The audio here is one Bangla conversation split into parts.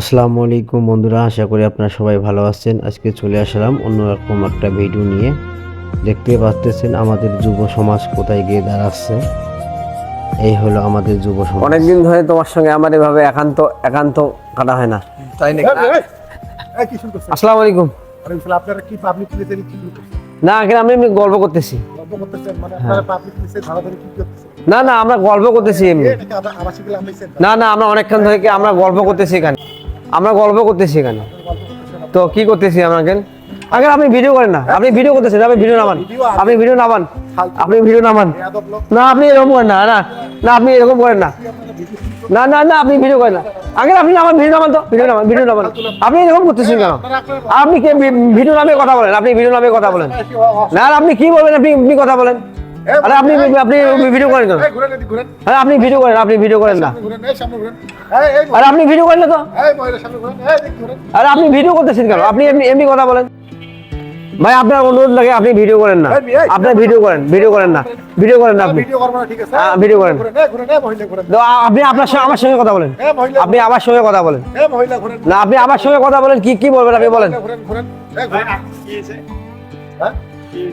আসসালামু আলাইকুম বন্ধুরা আশা করি আপনারা সবাই ভালো আছেন। আজকে চলে আসলাম অন্যরকম একটা ভিডিও নিয়ে। দেখতে পাচ্ছেন আমাদের যুব সমাজ কোথায় গিয়ে দাঁড়াচ্ছে। এই হলো আমাদের যুব সমাজ। অনেকদিন ধরে তোমার সঙ্গে আমার এভাবে একান্ত একান্ত কাটা হয় না। তাই নাকি? এই কি শুরু আসসালামু আলাইকুম। আপনারা কি পাবলিক না এখানে আমি এমনি গল্প করতেছি? মানে আপনারা পাবলিক প্লেসে ধারাধারি কি করতেছেন? না না আমরা গল্প করতেছি এমনি? না না আমরা অনেকক্ষণ ধরে কি আমরা গল্প করতেছি এখানে। আমরা গল্প করতেছি এখানে তো কি করতেছি আমরা আগে আপনি ভিডিও করেন না। আপনি ভিডিও করতেছেন, আপনি ভিডিও নামান। আপনি ভিডিও নামান। আপনি ভিডিও নামান। না, আপনি এরকম করেন না না। না, আপনি এরকম করেন না। না না না, আপনি ভিডিও করেন না। আগে আপনি নামান ভিডিও নামান তো। ভিডিও নামান ভিডিও নামান। আপনি এরকম করতেছেন কেন? আপনি কে, ভিডিও নামে কথা বলেন, আপনি ভিডিও নামে কথা বলেন। না, আপনি কি বলবেন, আপনি আপনি কথা বলেন। আরে আপনি আপনি ভিডিও করেন ঘুরেন। আরে আপনি ভিডিও করেন আপনি ভিডিও করেন না। আরে আপনি ভিডিও করেন না তো? এই মহিলা সামনে ঘুরেন, এই এদিকে ঘুরেন। আরে আপনি ভিডিও করতেছেন কেন? আপনি এমনি এমনি কথা বলেন। ভাই আপনার অনুরোধ লাগে আপনি ভিডিও করেন না। এই, এই, আপনি ভিডিও করেন ভিডিও করেন না। ভিডিও করেন না আপনি। ভিডিও করব না, ঠিক আছে? হ্যাঁ, ভিডিও করেন। আপনি আপনার সঙ্গে আমার সঙ্গে কথা বলেন। এই মহিলা আপনি আমার সঙ্গে কথা বলেন। এই মহিলা ঘুরেন। না আপনি আমার সঙ্গে কথা বলেন কি কি বলবেন আপনি বলেন।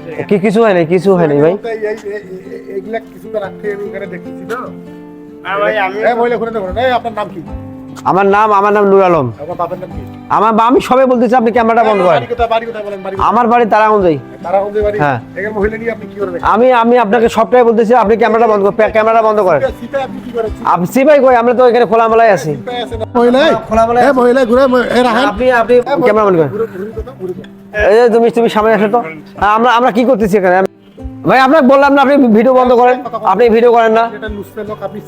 হ্যাঁ? কি কিছু হয় নাই কিছু হয় নাই ভাই এইগুলা কিছুটা রাখতে আমি এখানে দেখতেছি তো। ভাই মহিলা ঘুরেন, ঘুরেন। এই আপনার নাম কি? আমার নাম আমার নাম নুর আলম? আমার আমি সবে বলতেছি আপনি ক্যামেরাটা বন্ধ করেন বাড়ি কোথায়, বাড়ি কোথায় বলেন, বাড়ি কোথায়? আমার বাড়ি তারাগঞ্জই বাড়ি? হ্যাঁ। এখানে মহিলা নিয়ে আপনি কি করবেন? আমি আমি আপনাকে সবটাই বলতেছি আপনি ক্যামেরাটা বন্ধ করেন ক্যামেরাটা বন্ধ করেন আপনি কি সিপাই কই আমরা তো এখানে খোলামেলায় আছি সিটে আছেন। মহিলাই? খোলামেলায় এই মহিলাই ঘুরে, ম- এই রাহান। আপনি আপনি ক্যামেরা বন্ধ করেন। এই যে তুমি তুমি সামনে আসো তো হ্যাঁ, আমরা আমরা কি করতেছি এখানে ভাই আপনাকে বললাম না আপনি ভিডিও বন্ধ করেন আপনি ভিডিও করেন না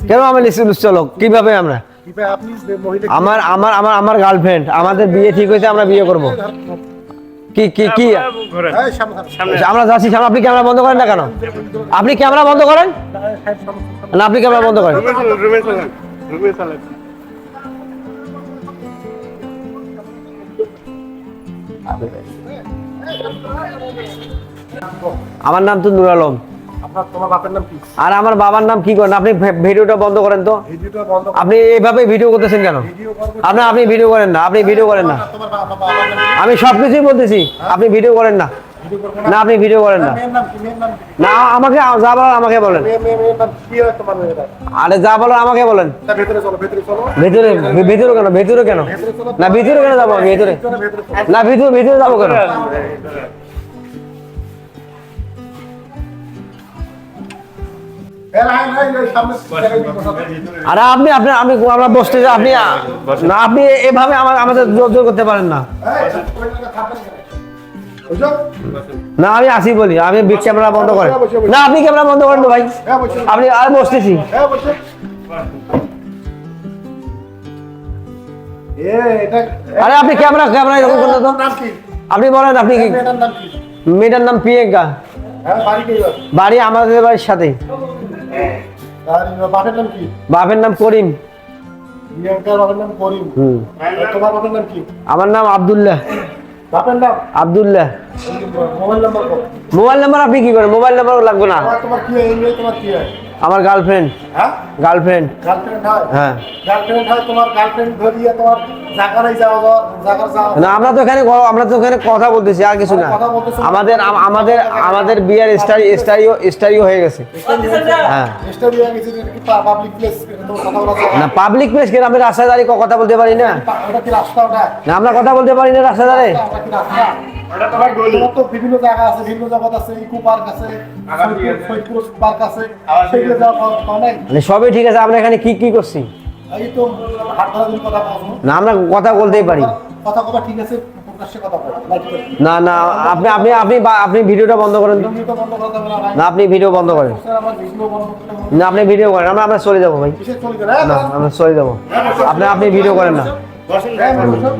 কেন আমি নিশ্চয় লোক কীভাবে আমরা আমার আমার আমার আমার গার্লফ্রেন্ড আমাদের বিয়ে ঠিক হয়েছে আমরা বিয়ে করব। কি কি কি। আমরা যাচ্ছি সামনে। আপনি ক্যামেরা বন্ধ করেন না কেন? আপনি ক্যামেরা বন্ধ করেন। না আপনি ক্যামেরা বন্ধ করেন। আমার নাম তো নুর আলম। আর আমার বাবার নাম কি করেন? আপনি ভিডিওটা বন্ধ করেন তো। আপনি এইভাবে ভিডিও করতেছেন কেন? আপনি আপনি ভিডিও করেন না আপনি ভিডিও করেন না? আমি সব কিছুই বলতেছি আপনি ভিডিও করেন না। না। আপনি ভিডিও করেন না? না আমাকে যা বলার আমাকে বলেন? আরে যা বলার আমাকে বলেন। ভেতরে ভেতরে কেন? ভেতরে কেন? না ভিতরে কেন যাব আমি? ভেতরে। না ভিতরে ভিতরে যাব কেন? আরে আপনি আপনি আমি আমরা বসতে আপনি না আপনি এভাবে আমার আমাদের জোর জোর করতে পারেন না? না আমি আসি বলি আমি ক্যামেরা বন্ধ করেন। না আপনি ক্যামেরা বন্ধ করেন ভাই। হ্যাঁ, আপনি আর বসতেছি। হ্যাঁ, আরে আপনি ক্যামেরা ক্যামেরা এরকম তো। আপনি বলেন আপনি কি মেয়েটার নাম? প্রিয়াঙ্কা। হ্যাঁ, বাড়ি আমাদের বাড়ির সাথে বাপের নাম কি? বাপের নাম করিম প্রিয়াঙ্কার বাপের নাম করিম। হুম তোমার বাপের নাম কি? আমার নাম আব্দুল্লাহ বাপের নাম? Abdullah mobile number mobile number আপনি কি করেন মোবাইল নাম্বার লাগবে না তোমার- কি তোমার কি হয়? আমার গার্লফ্রেন্ড হ্যাঁ? গার্লফ্রেন্ড গার্লফ্রেন্ড হয়? হ্যাঁ। গার্লফ্রেন্ড হয়, তোমার গার্লফ্রেন্ড ধরিয়ে তোমার জাগারাই যাওয়া যাওয়া- জাগার যাওয়া- না আমরা তো এখানে আমরা তো এখানে কথা বলতেছি আর কিছু না। আমাদের আমাদের আমাদের বিয়ার স্টারি স্টারিও স্টারিও হয়ে গেছে। হ্যাঁ। স্টোরি হয়ে গেছে, কি পা- public place? এটা তোমার কথা বলা যায়। না। পাবলিক প্লেস কেন? আমরা রাস্তায় দাঁড়িয়ে কথা বলতে পারি না। ওটা কি রাস্তা? ওটা? না আমরা কথা বলতে পারি না রাস্তায় দাঁড়িয়ে। বিভিন্ন জায়গা আছে, বিভিন্ন জগৎ আছে, ইকো পার্ক আছে, পার্ক আছে? মানে সবই ঠিক আছে আমরা এখানে কি কি করছি? এই তো কথা না আমরা কথা বলতেই পারি। কথা কথা ঠিক আছে। না না আপনি আপনি আপনি বা- আপনি ভিডিওটা বন্ধ করেন তো। ভিডিও তো বন্ধ করতে হবে না আপনি ভিডিও বন্ধ করেন। না আপনি ভিডিও করেন আমরা আমরা চলে যাব ভাই? হ্যাঁ, না আমরা চলে যাব। আপনি আপনি ভিডিও করেন না। হ্যাঁ।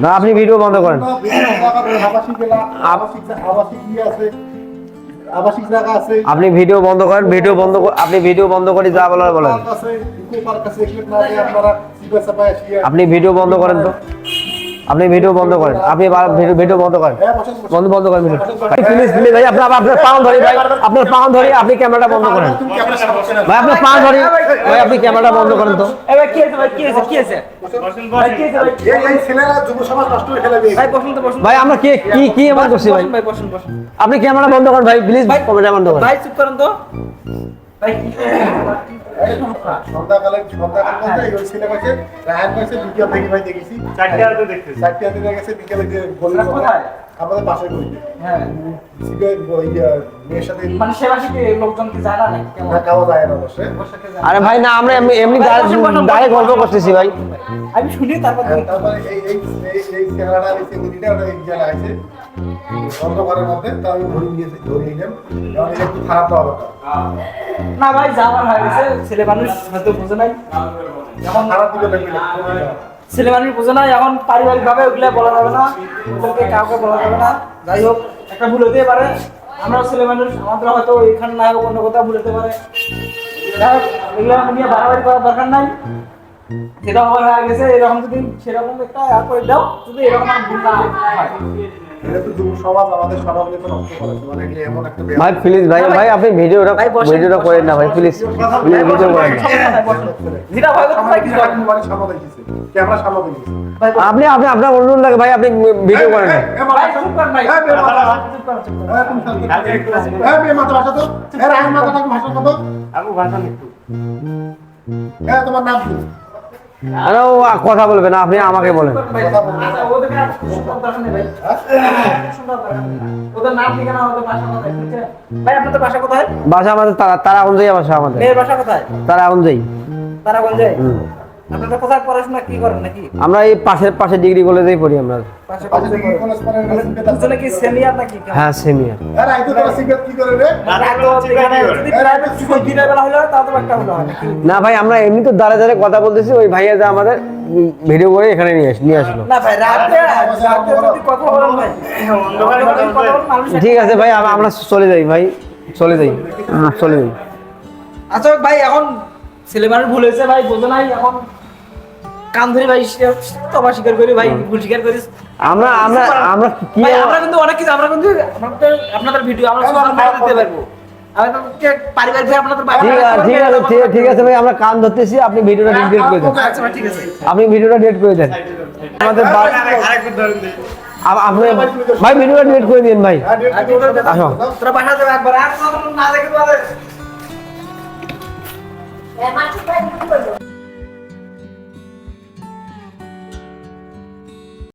না আপনি ভিডিও বন্ধ করেন। আপনি ভিডিও বন্ধ করেন ভিডিও বন্ধ আপনি ভিডিও বন্ধ করে যা বলার বলেন। আপনি ভিডিও বন্ধ করেন তো। আপনি ভিডিও বন্ধ করেন। আপনি ভিডিও বন্ধ করেন। বন্ধ বন্ধ করেন ভিডিও ভাই প্লিজ প্লিজ ভাই আপনার আপনার পাউন ধরি ভাই। আপনার পাউন ধরি আপনি ক্যামেরাটা বন্ধ করেন। ভাই আপনার পাউন ধরি। ভাই আপনি ক্যামেরাটা বন্ধ করেন তো। এবার কি আছে ভাই? কি আছে কি আছে ভাই কি আছে ভাই? এই এই ছেলেরা যুব সমাজ নষ্ট করে ফেলে ভাই বসুন তো বসুন। ভাই আমরা কি কি কি এমন করছি ভাই? ভাই বসুন বসুন। আপনি ক্যামেরা বন্ধ করেন ভাই প্লিজ ভাই ক্যামেরা বন্ধ করেন। ভাই চুপ করেন তো। ভাই সন্ধ্যাকালে সন্ধ্যাকাল বলতে ওই সিনেমা কাছে রায়ন কাছে বিকেল থেকে ভাই দেখেছি। চারটে হাতে দেখতেছি। চারটে হাতে গেছে বিকেলে যে গলির কোথায়? আমাদের পাশে গলি। হ্যাঁ। সিগারেট ওই ইয়ে, মেয়ের সাথে মানে সেবাসী কি লোকজন কি জানা নাকি? না খাওয়া যায় না অবশ্যই আরে ভাই না আমরা এমনি গল্প করতেছি ভাই। আমি শুনি তারপর হ্যাঁ, তারপরে এই এই এই এই চেহারাটা এই ওটা এই জায়গা আছে। বন্ধ ঘরের মধ্যে তা আমি ধরে নিলাম। এটা একটু খারাপ পাওয়া না ভাই যাওয়ার হয়ে গেছে। ছেলে মানুষ হয়তো বুঝে নাই। এখন খারাপ দিকে লাগবে ছেলে মানুষ বুঝে নাই এখন পারিবারিক ভাবে ওগুলা বলা যাবে না, ওদেরকে কাউকে বলা যাবে না। যাই হোক, একটা ভুল হতে পারে। আমরা ছেলে মানুষ আমাদের হয়তো এখানে না হোক অন্য কোথাও ভুল হতে পারে। যাই এগুলো নিয়ে বাড়াবাড়ি করার দরকার নাই। যেটা হওয়ার হয়ে গেছে, এরকম যদি সেরকম একটা করে দাও, যদি এরকম ভুল না হয়। এটা তো যুব সমাজ আমাদের সমাজকে তো নষ্ট করেছে মানে কি এমন একটা ব্যাপার। ভাই প্লিজ ভাই ভাই আপনি ভিডিওটা ভিডিওটা করেন না ভাই প্লিজ ভিডিও করেন হয় আপনি আপনি আপনার অনুরোধ লাগে ভাই আপনি ভিডিও করেন না হ্যাঁ। হ্যাঁ। হ্যাঁ। হ্যাঁ? হ্যাঁ, তোমার নাম কথা বলবেন আপনি আমাকে বলেন। আচ্ছা, বাসা আমাদের তারা তারা অনুযায়ী বাসা আমাদের। তারা অনুযায়ী তারা অনুযায়ী তারাগঞ্জে কোথায় পড়াশোনা কি করেন নাকি? আমরা এই পাশের পাশে ডিগ্রি কলেজেই পড়ি আমরা। পাশে পাশে কলেজ কি নাকি? হ্যাঁ সেমিয়ার হ্যাঁ, রাইতে তোরা সিগারেট কি করে রে? রাত তো এখানে যদি প্রাইভেট স্কুল দিনের বেলা হলো তাও তো একটা হলো না ভাই আমরা এমনি তো দাঁড়ে দাঁড়ে কথা বলতেছি ওই ভাইয়া যে আমাদের ভিডিও করে এখানে নিয়ে আস নিয়ে আসলো। না ভাই রাতে রাতে যদি কথা বলেন ভাই অন্ধকারে যদি কথা বলেন, মানুষ ঠিক আছে ভাই আমরা চলে যাই ভাই চলে যাই চলে যাই। আচ্ছা ভাই এখন ছেলে মানুষ ভুল হয়েছে ভাই বোঝো নাই এখন কান ধরে ভাই তবা স্বীকার করি ভাই ভুল স্বীকার করিস। আমরা আমরা আমরা কি আমরা কিন্তু অনেক কিছু আমরা কিন্তু আপনাদের আপনাদের ভিডিও আমরা সোশ্যাল মিডিয়াতে দিতে পারব। আমাদেরকে পারিবারিক ভাবে আপনাদের বাড়ি ঠিক আছে ঠিক আছে ঠিক- ঠিক আছে ভাই আমরা কান ধরতেছি আপনি ভিডিওটা ডিলিট করে দেন। আচ্ছা ভাই, আপনি ভিডিওটা ডিলিট করে দেন। আমাদের আপনি ভাই ভিডিওটা ডিলিট করে দিন ভাই? আসো। তোরা বাসা একবার আর না দেখে পারে É, mas tu vai muito